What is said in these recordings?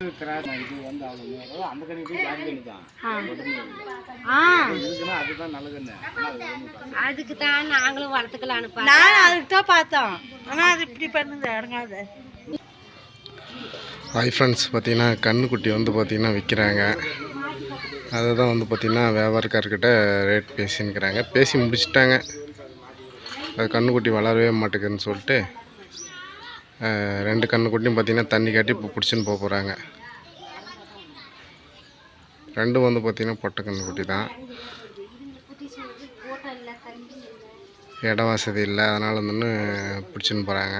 Cross இது வந்து அவங்க அதாவது அந்த கண்ணி போய் ஜாதி கண்ணி தான்? ஆ. இருக்குன்னா அதுதான் நல்ல கண்ணு ஆனா அது ஒண்ணும் காசு. அதுக்கு தான் நாங்களும் வளர்த்துக்கலான்னு நான் அதுக்கு தான் பார்த்தோம். ஆனால் அது இப்படி பண்ணுது இறங்காது ஹாய் ஃப்ரெண்ட்ஸ் பார்த்தீங்கன்னா கண்ணுக்குட்டி வந்து பார்த்தீங்கன்னா விற்கிறாங்க. அதுதான் வந்து பார்த்தீங்கன்னா வியாபாரக்காரர்கிட்ட ரேட் பேசினுக்கிறாங்க பேசி முடிச்சிட்டாங்க. அது கண்ணுக்குட்டி வளரவே மாட்டேங்குதுன்னு சொல்லிட்டு ரெண்டு கண்ணுக்குட்டியும் பார்த்தீங்கன்னா தண்ணி காட்டி இப்போ பிடிச்சின்னு போக போகிறாங்க ரெண்டும் வந்து பார்த்திங்கன்னா பொட்டை கண்ணுக்குட்டி தான். இட வசதி இல்லை அதனால் வந்து பிடிச்சின்னு போகிறாங்க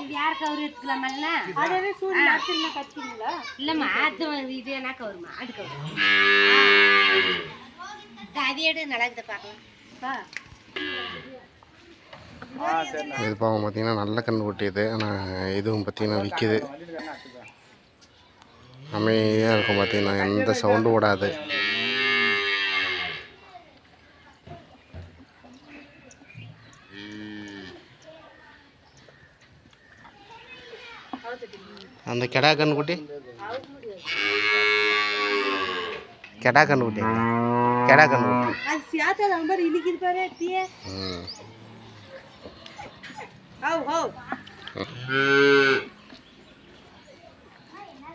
இது யார் கவுரு எடுத்துக்கலாமல்ல அதே சூரியன் அடிச்சுன்னா கட்டிங்களா இல்லைம்மா அது வந்து இது என்ன கவுருமா அது கவுரு. அது எடு நல்லா இருக்குது பார்க்கலாம். ஆ சரிண்ணா இது பாவம் பார்த்தீங்கன்னா நல்ல கண்ணுக்குட்டி இது ஆனால் இதுவும் பார்த்தீங்கன்னா விற்கிது கண்ணு அமைதியாக இருக்கும் பார்த்தீங்கன்னா எந்த சவுண்டும் விடாது அந்த கெடா கண்ணுக்குட்டி கெடா கண்ணுக்குட்டி கெடா கண்ணுக்குட்டி பாரு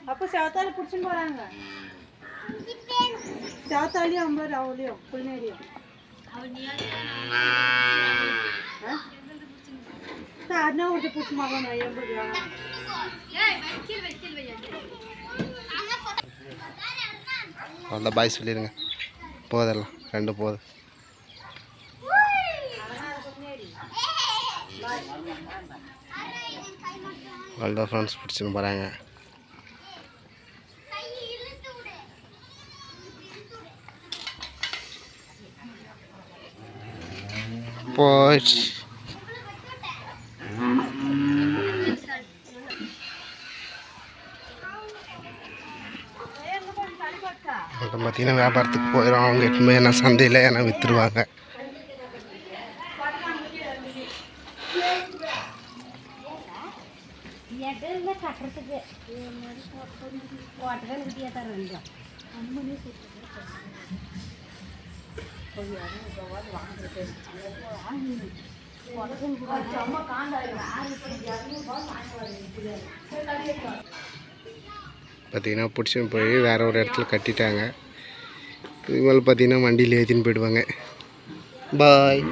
அப்போ செவத்தாலி பிடிச்சின்னு போகிறாங்க செவத்தாலையும் ஐம்பது அவளையும் புள்ளினேரியும் அண்ணா ஒரு புஷ் மகன் எண்பது ரூபா அவ்வளோ பாய் சொல்லிடுங்க. போதெல்லாம் ரெண்டு போதும் அவ்வளோதான் ஃப்ரெண்ட்ஸ் பிடிச்சின்னு போகிறாங்க போயிடுச்சு. அப்புறம் பார்த்தீங்கன்னா வியாபாரத்துக்கு போயிடும் அவங்க எப்பவுமே என்ன சந்தையில் என்ன விற்றுருவாங்க காண்டாயிரம் ஆறு ஓட்டதான் குட்டியா தான் ரெண்டும் பார்த்திங்கன்னா பிடிச்சின்னு போய் வேற ஒரு இடத்துல கட்டிட்டாங்க. இது மேலே பார்த்திங்கன்னா வண்டியில் ஏற்றின்னு போயிடுவாங்க. பாய்